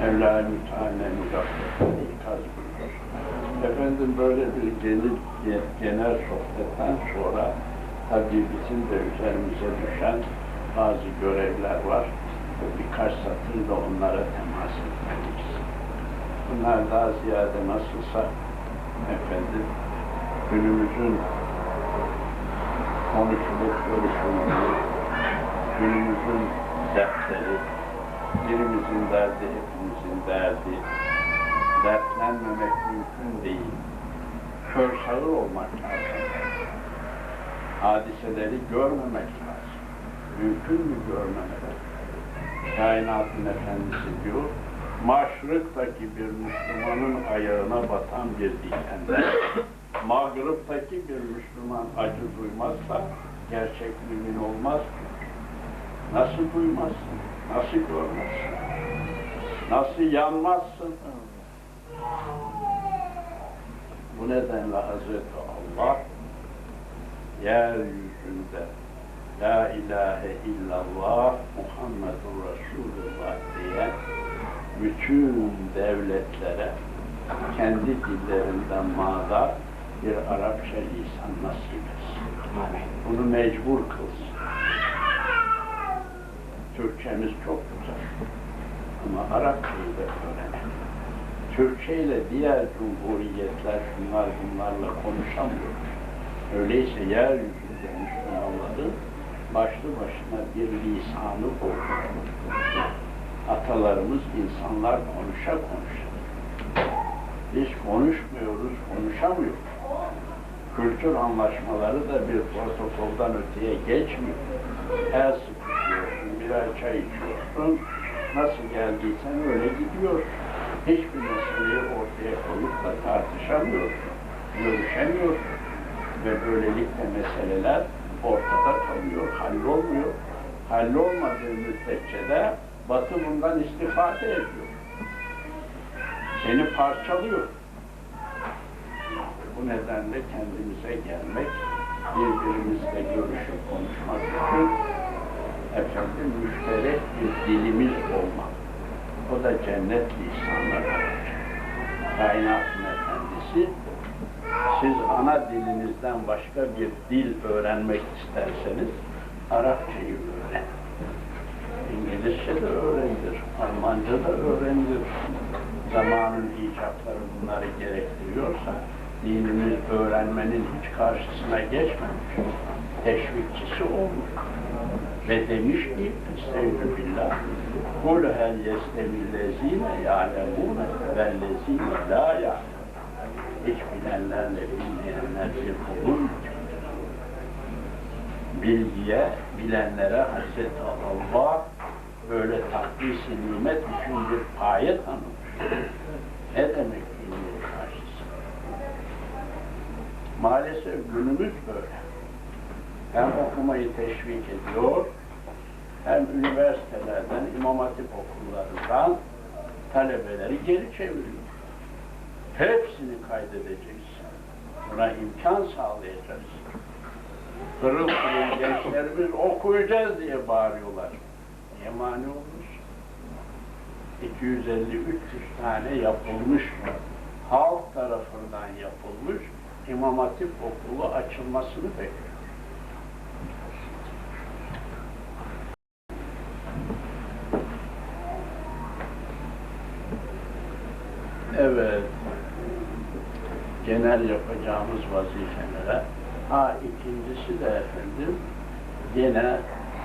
Müteâne müdafetleri ikaz. Efendim böyle bir genel, genel sohbetten sonra tabii bizim de üzerimize düşen bazı görevler var. Birkaç satırla onlara temas etmeliyiz. Bunlar daha ziyade nasılsa efendim günümüzün konuşulup görüşüldüğü, günümüzün dertleri, birimizin derdi, hepimizin derdi, dertlenmemek mümkün değil. Kör sağır olmak lazım. Hadiseleri görmemek lazım. Mümkün mü görmemek? Kainatın Efendisi diyor, maşrıktaki bir Müslümanın ayağına batan bir dikenden, mağrıptaki bir Müslüman acı duymazsa gerçek mümin olmaz. Nasıl duymazsın? Nasıl görmezsin? Nasıl yanmazsın? Bu nedenle Hazreti Allah yeryüzünde La ilahe illallah Muhammedur Resulullah diye bütün devletlere kendi dillerinden mağda bir Arapça lisan nasip etsin. Bunu mecbur kılsın. Türkçemiz çok güzel. Ama Arapçayı da öğrenelim. Türkçe ile diğer cumhuriyetler şunlar bunlarla konuşamıyor. Öyleyse yeryüzünde Müslümanların başlı başına bir lisanı olmalı. Atalarımız insanlar konuşa konuşa. Biz konuşmuyoruz, konuşamıyoruz. Kültür anlaşmaları da bir protokoldan öteye geçmiyor. Sıkışıyorsun, birer çay içiyorsun, nasıl geldiysen öyle gidiyorsun. Hiçbir meseleyi ortaya koyup da tartışamıyorsun, görüşemiyorsun. Ve böylelikle meseleler ortada kalıyor, hallolmuyor. Hallolmadığı müddetçe de Batı bundan istifade ediyor. Seni parçalıyor. Bu nedenle kendimize gelmek, birbirimizle görüşüp konuşmak için efendim müşterek bir dilimiz olmak. O da cennet lisanı olacak. Kainatın efendisi siz ana dilinizden başka bir dil öğrenmek isterseniz Arapçayı öğren. İngilizce de öğrenilir, Almanca da öğrenilir. Zamanın icapları bunları gerektiriyorsa dinimiz öğrenmenin hiç karşısına geçmemiş. Teşvikçisi olmuş. Ve demiş ki, Estaizu billah, Kul hel yestevillezine ya'lemune vellezine la ya'lemune hiç bilenlerle bilmeyenler bir mu? Bilgiye, bilenlere Hazreti Allah böyle takdis-i nimet için bir paye tanımış. Ne demek bilmiyor karşısında? Maalesef günümüz böyle. Hem okumayı teşvik ediyor, hem üniversitelerden, imam hatip okullarından talebeleri geri çeviriyor. Hepsini kaydedeceksin. Buna imkan sağlayacağız. Pırıl pırıl gençlerimiz okuyacağız diye bağırıyorlar. Niye mani olmuş? 250-300 tane yapılmış halk tarafından yapılmış İmam Hatip okulu açılmasını bekliyor. Evet. Genel yapacağımız vazifelere. Ha ikincisi de efendim yine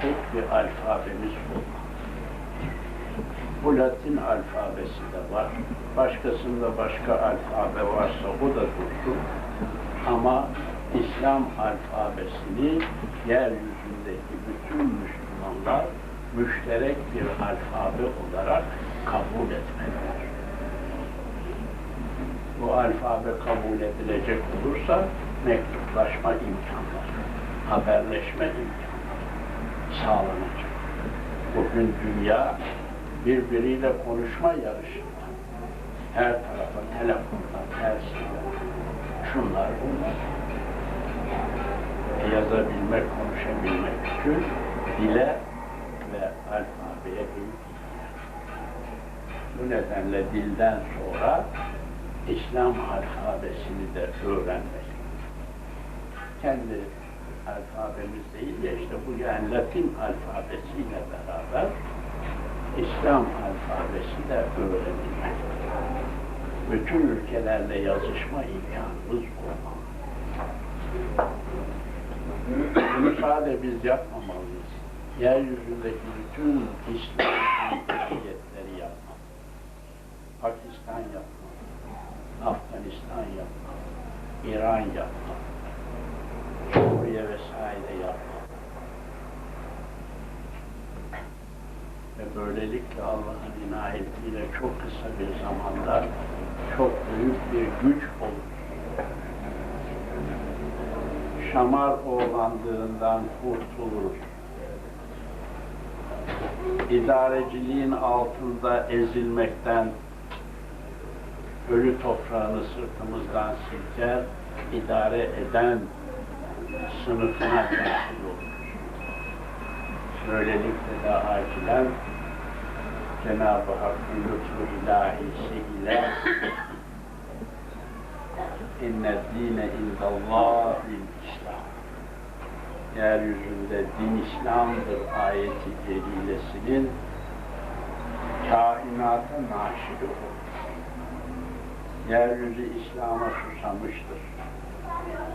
tek bir alfabemiz olmak. Bu Latin alfabesi de var. Başkasında başka alfabe varsa o da dursun. Ama İslam alfabesini yeryüzündeki bütün Müslümanlar müşterek bir alfabe olarak kabul etmelidir bu alfabe kabul edilecek olursa mektuplaşma imkanları, haberleşme imkanları sağlanacak. Bugün dünya birbiriyle konuşma yarışında. Her tarafa telefonlar, telsizler, şunlar bunlar. Yazabilmek, konuşabilmek için dile ve alfabeye büyük. Bu nedenle dilden sonra İslam alfabesini de öğrenmek. Kendi alfabemiz değil de işte bu yani Latin alfabesiyle beraber İslam alfabesi de öğrenilmek. Bütün ülkelerle yazışma imkanımız olmalı. Bunu sadece biz yapmamalıyız. Yeryüzündeki bütün İslam cumhuriyetleri yapmalı. Pakistan yapmalı. Afganistan yapmalı. İran yapmalı. Suriye vesaire yapmalı. Ve böylelikle Allah'ın inayetiyle çok kısa bir zamanda çok büyük bir güç olur. Şamar oğlandığından kurtulur. İdareciliğin altında ezilmekten ölü toprağını sırtımızdan silker, idare eden sınıfına temsil olur. Böylelikle de acilen Cenab-ı Hakk'ın lütfu ilahisi ile inne dine indallahil İslam yeryüzünde din İslam'dır ayeti celilesinin kainata naşiri olur. Yeryüzü İslam'a susamıştır.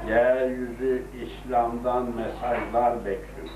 Yeryüzü İslam'dan mesajlar bekliyor.